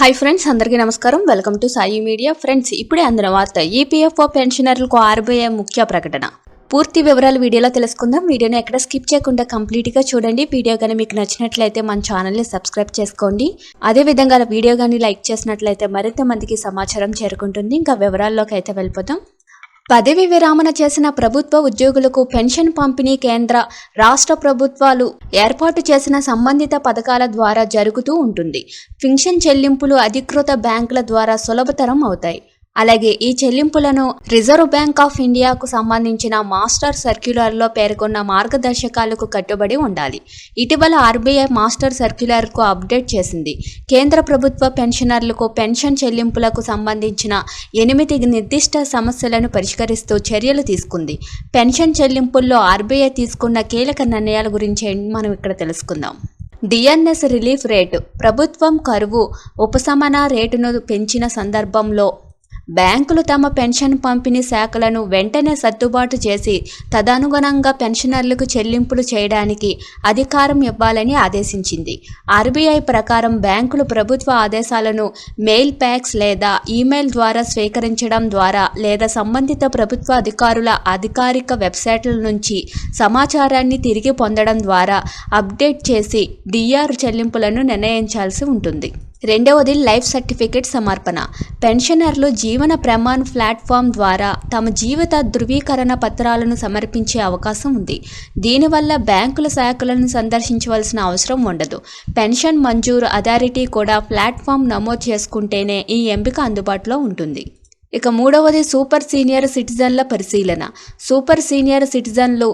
Hi friends అందరికీ నమస్కారం. Welcome to Sai media friends ఇప్పుడే అందిన వార్త ఈపీఎఫ్ఓ పెన్షనర్లకు ఆర్బీఐ ముఖ్య ప్రకటన. పూర్తి వివరాలు వీడియోలో తెలుసుకుందాం. వీడియోని ఎక్కడ స్కిప్ చేయకుండా కంప్లీట్గా చూడండి. వీడియో కానీ మీకు నచ్చినట్లయితే మన ఛానల్ని సబ్స్క్రైబ్ చేసుకోండి. అదేవిధంగా వీడియో కానీ లైక్ చేసినట్లయితే మరింత మందికి సమాచారం చేరుకుంటుంది. ఇంకా వివరాల్లోకి అయితే వెళ్ళిపోతాం పదవి విరామణ చేసిన ప్రభుత్వ ఉద్యోగులకు పెన్షన్ పంపిణీ కేంద్ర రాష్ట్ర ప్రభుత్వాలు ఏర్పాటు చేసిన సంబంధిత పథకాల ద్వారా జరుగుతూ ఉంటుంది. పెన్షన్ చెల్లింపులు అధికృత బ్యాంకుల ద్వారా సులభతరం అవుతాయి. అలాగే ఈ చెల్లింపులను రిజర్వ్ బ్యాంక్ ఆఫ్ ఇండియాకు సంబంధించిన మాస్టర్ సర్క్యులర్లో పేర్కొన్న మార్గదర్శకాలకు కట్టుబడి ఉండాలి. ఇటీవల ఆర్బీఐ మాస్టర్ సర్క్యులర్కు అప్డేట్ చేసింది. కేంద్ర ప్రభుత్వ పెన్షనర్లకు పెన్షన్ చెల్లింపులకు సంబంధించిన ఎనిమిది నిర్దిష్ట సమస్యలను పరిష్కరిస్తూ చర్యలు తీసుకుంది. పెన్షన్ చెల్లింపుల్లో ఆర్బీఐ తీసుకున్న కీలక నిర్ణయాల గురించి మనం ఇక్కడ తెలుసుకుందాం. డిఎన్ఎస్ రిలీఫ్ రేటు ప్రభుత్వం కరువు ఉపశమన రేటును పెంచిన సందర్భంలో బ్యాంకులు తమ పెన్షన్ పంపిణీ శాఖలను వెంటనే సర్దుబాటు చేసి తదనుగుణంగా పెన్షనర్లకు చెల్లింపులు చేయడానికి అధికారం ఇవ్వాలని ఆదేశించింది. ఆర్బీఐ ప్రకారం బ్యాంకులు ప్రభుత్వ ఆదేశాలను మెయిల్ ప్యాక్స్ లేదా ఈమెయిల్ ద్వారా స్వీకరించడం ద్వారా లేదా సంబంధిత ప్రభుత్వ అధికారుల అధికారిక వెబ్సైట్ల నుంచి సమాచారాన్ని తిరిగి పొందడం ద్వారా అప్డేట్ చేసి డిఆర్ చెల్లింపులను నిర్ణయించాల్సి ఉంటుంది. రెండవది లైఫ్ సర్టిఫికేట్ సమర్పణ. పెన్షనర్లు జీవన ప్రమాణ్ ప్లాట్ఫామ్ ద్వారా తమ జీవిత ధృవీకరణ పత్రాలను సమర్పించే అవకాశం ఉంది. దీనివల్ల బ్యాంకుల శాఖలను సందర్శించవలసిన అవసరం ఉండదు. పెన్షన్ మంజూరు అథారిటీ కూడా ప్లాట్ఫామ్ నమోదు చేసుకుంటేనే ఈ ఎంపిక అందుబాటులో ఉంటుంది. ఇక మూడవది సూపర్ సీనియర్ సిటిజన్ల పరిశీలన. సూపర్ సీనియర్ సిటిజన్లు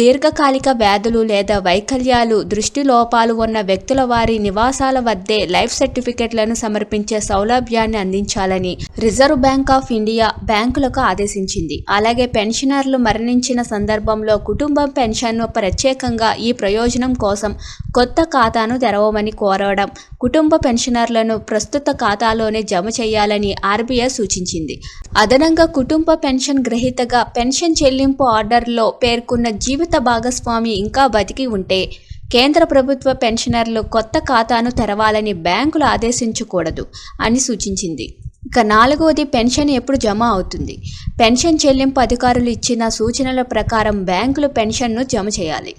దీర్ఘకాలిక వ్యాధులు లేదా వైకల్యాలు దృష్టి లోపాలు ఉన్న వ్యక్తుల వారి నివాసాల వద్దే లైఫ్ సర్టిఫికెట్లను సమర్పించే సౌలభ్యాన్ని అందించాలని రిజర్వ్ బ్యాంక్ ఆఫ్ ఇండియా బ్యాంకులకు ఆదేశించింది. అలాగే పెన్షనర్లు మరణించిన సందర్భంలో కుటుంబం పెన్షన్ను ప్రత్యేకంగా ఈ ప్రయోజనం కోసం కొత్త ఖాతాను తెరవమని కోరడం కుటుంబ పెన్షనర్లను ప్రస్తుత ఖాతాలోనే జమ చేయాలని ఆర్బీఐ సూచించింది. అదనంగా కుటుంబ పెన్షన్ గ్రహీతగా పెన్షన్ చెల్లింపు ఆర్డర్లో పేర్కొన్న జీవిత భాగస్వామి ఇంకా బతికి ఉంటే కేంద్ర ప్రభుత్వ పెన్షనర్లు కొత్త ఖాతాను తెరవాలని బ్యాంకులు ఆదేశించకూడదు అని సూచించింది. ఇక నాలుగవది పెన్షన్ ఎప్పుడు జమ అవుతుంది? పెన్షన్ చెల్లింపు అధికారులు ఇచ్చిన సూచనల ప్రకారం బ్యాంకులు పెన్షన్ను జమ చేయాలి.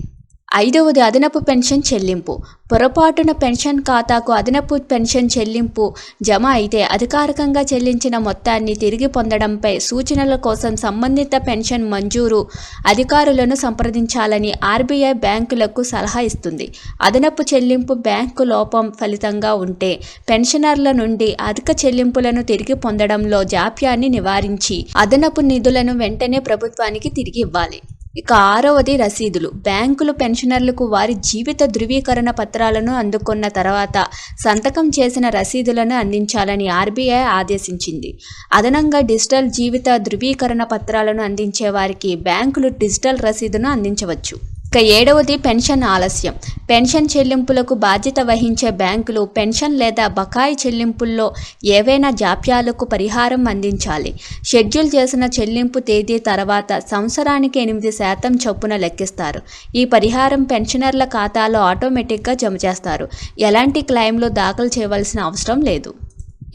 ఐదవది అదనపు పెన్షన్ చెల్లింపు. పొరపాటున పెన్షన్ ఖాతాకు అదనపు పెన్షన్ చెల్లింపు జమ అయితే అధికారికంగా చెల్లించిన మొత్తాన్ని తిరిగి పొందడంపై సూచనల కోసం సంబంధిత పెన్షన్ మంజూరు అధికారులను సంప్రదించాలని ఆర్బీఐ బ్యాంకులకు సలహా ఇస్తుంది. అదనపు చెల్లింపు బ్యాంకు లోపం ఫలితంగా ఉంటే పెన్షనర్ల నుండి అధిక చెల్లింపులను తిరిగి పొందడంలో జాప్యాన్ని నివారించి అదనపు నిధులను వెంటనే ప్రభుత్వానికి తిరిగి ఇవ్వాలి. ఇక ఆరవది రసీదులు. బ్యాంకులు పెన్షనర్లకు వారి జీవిత ధృవీకరణ పత్రాలను అందుకున్న తర్వాత సంతకం చేసిన రసీదులను అందించాలని ఆర్బీఐ ఆదేశించింది. అదనంగా డిజిటల్ జీవిత ధృవీకరణ పత్రాలను అందించే వారికి బ్యాంకులు డిజిటల్ రసీదును అందించవచ్చు. ఇక ఏడవది పెన్షన్ ఆలస్యం. పెన్షన్ చెల్లింపులకు బాధ్యత వహించే బ్యాంకులు పెన్షన్ లేదా బకాయి చెల్లింపుల్లో ఏవైనా జాప్యాలకు పరిహారం అందించాలి. షెడ్యూల్ చేసిన చెల్లింపు తేదీ తర్వాత సంవత్సరానికి ఎనిమిది శాతం చొప్పున లెక్కిస్తారు. ఈ పరిహారం పెన్షనర్ల ఖాతాలో ఆటోమేటిక్గా జమ చేస్తారు. ఎలాంటి క్లెయిమ్లు దాఖలు చేయవలసిన అవసరం లేదు.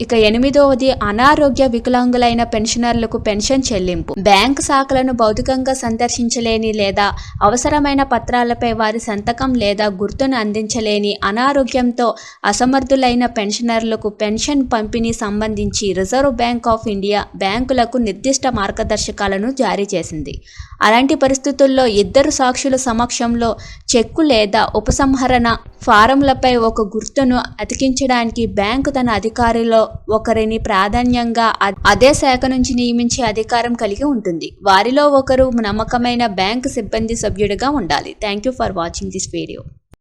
ఇక ఎనిమిదవది అనారోగ్య వికలాంగులైన పెన్షనర్లకు పెన్షన్ చెల్లింపు. బ్యాంక్ శాఖలను భౌతికంగా సందర్శించలేని లేదా అవసరమైన పత్రాలపై వారి సంతకం లేదా గుర్తును అందించలేని అనారోగ్యంతో అసమర్థులైన పెన్షనర్లకు పెన్షన్ పంపిణీ సంబంధించి రిజర్వ్ బ్యాంక్ ఆఫ్ ఇండియా బ్యాంకులకు నిర్దిష్ట మార్గదర్శకాలను జారీ చేసింది. అలాంటి పరిస్థితుల్లో ఇద్దరు సాక్షుల సమక్షంలో చెక్కు లేదా ఉపసంహరణ ఫారంలపై ఒక గుర్తును అతికించడానికి బ్యాంకు తన అధికారిలో ఒకరిని ప్రాధాన్యంగా అదే శాఖ నుంచి నియమించే అధికారం కలిగి ఉంటుంది. వారిలో ఒకరు నమ్మకమైన బ్యాంకు సిబ్బంది సభ్యుడిగా ఉండాలి. Thank you for watching this video